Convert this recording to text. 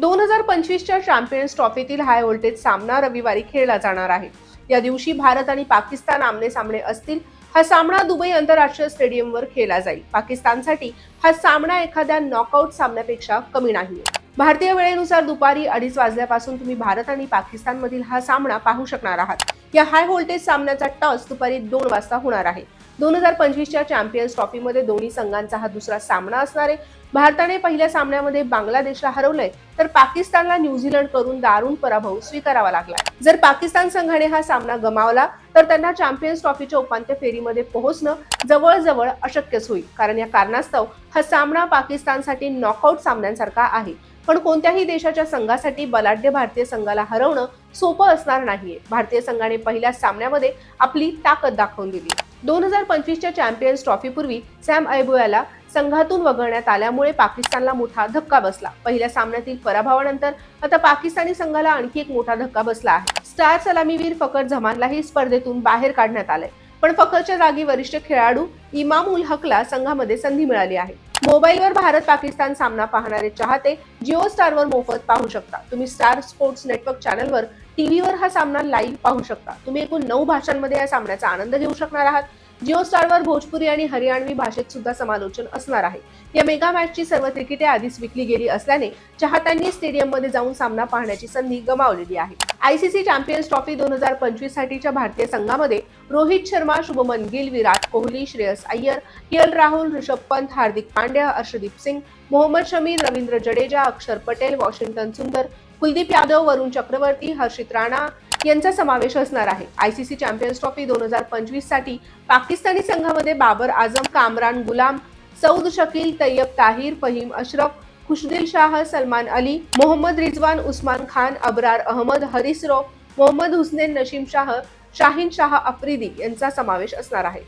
दोन हजार पंचवीसच्या champions ट्रॉफीतील high voltage सामना रविवारी खेळला जाणार आहे. या दिवशी भारत आणि पाकिस्तान आमने सामने असतील हा सामना दुबई आंतरराष्ट्रीय स्टेडियमवर खेळला जाईल. पाकिस्तानसाठी हा सामना एखाद्या नॉकआउट सामन्यापेक्षा कमी नाही भारतीय वेळेनुसार दुपारी अडीच वाजल्यापासून तुम्ही भारत आणि पाकिस्तानमधील हा सामना पाहू शकणार आहात. या हाय व्होल्टेज सामन्याचा टॉस दुपारी दोन वाजता होणार आहे. दोन हजार पंचवीसच्या चॅम्पियन्स ट्रॉफीमध्ये दोन्ही संघांचा हा दुसरा सामना असणार आहे. भारताने पहिल्या सामन्यामध्ये बांगलादेशला हरवलंय तर पाकिस्तानला न्यूझीलंड करून दारुण पराभव स्वीकारावा लागलाय. जर पाकिस्तान संघाने हा सामना गमावला तर त्यांना चॅम्पियन्स ट्रॉफीच्या उपांत्य फेरीमध्ये पोहोचणं जवळजवळ अशक्यच होईल कारण या कारणास्तव हा सामना पाकिस्तानसाठी नॉकआउट सामन्यांसारखा आहे. पण कोणत्याही देशाच्या संघासाठी बलाढ्य भारतीय संघाला हरवणं सोपं असणार नाहीये. भारतीय संघाने पहिल्या सामन्यामध्ये आपली ताकद दाखवून दिली. दोन हजार पंचवीसच्या चॅम्पियन्स ट्रॉफीपूर्वी सॅम ऐबुयाला संघातून वगळण्यात आल्यामुळे पाकिस्तानला मोठा धक्का बसला. पहिल्या सामन्यातील पराभवानंतर आता पाकिस्तानी संघाला आणखी एक मोठा धक्का बसला आहे. स्टार सलामीवीर फकर जमानलाही स्पर्धेतून बाहेर काढण्यात आलंय. पण फखरच्या जागी वरिष्ठ खेळाडू इमाम उल हकला संघामध्ये संधी मिळाली आहे. मोबाईलवर भारत पाकिस्तान सामना पाहणारे चाहते जिओ स्टारवर मोफत पाहू शकता. तुम्ही स्टार स्पोर्ट्स नेटवर्क चॅनलवर टीव्हीवर हा सामना लाईव्ह पाहू शकता. तुम्ही एकूण नऊ भाषांमध्ये या सामन्याचा आनंद घेऊ शकणार आहात. जिओ स्टारवर भोजपुरी आणि हरियाणवी भाषेत सुद्धा समालोचन असणार आहे. या मेगा मॅचची सर्व तिकिटे आधीच विकली गेली असल्याने चाहत्यांनी स्टेडियममध्ये जाऊन सामना पाहण्याची संधी गमावलेली आहे. आयसीसी चॅम्पियन्स ट्रॉफी दोन हजार पंचवीस साठीच्या भारतीय संघामध्ये रोहित शर्मा शुभमन गिल विराट कोहली श्रेयस अय्यर के राहुल ऋषभ पंत हार्दिक पांड्या अर्षदीप सिंग मोहम्मद शमी रवींद्र जडेजा अक्षर पटेल वॉशिंग्टन सुंदर कुलदीप यादव वरुण चक्रवर्ती हर्षित राणा यांचा समावेश असणार आहे. आयसीसी चॅम्पियन्स ट्रॉफी दोन हजार पंचवीससाठी पाकिस्तानी संघामध्ये बाबर आझम कामरान गुलाम सौद शकील तय्यब ताहिर फहीम अशरफ खुशदिल शाह सलमान अली मोहम्मद रिजवान उस्मान खान अबरार अहमद हरीस रौफ मोहम्मद हुसनेन नशीम शाह शाहीन शाह आफ्रिदी यांचा समावेश असणार आहे.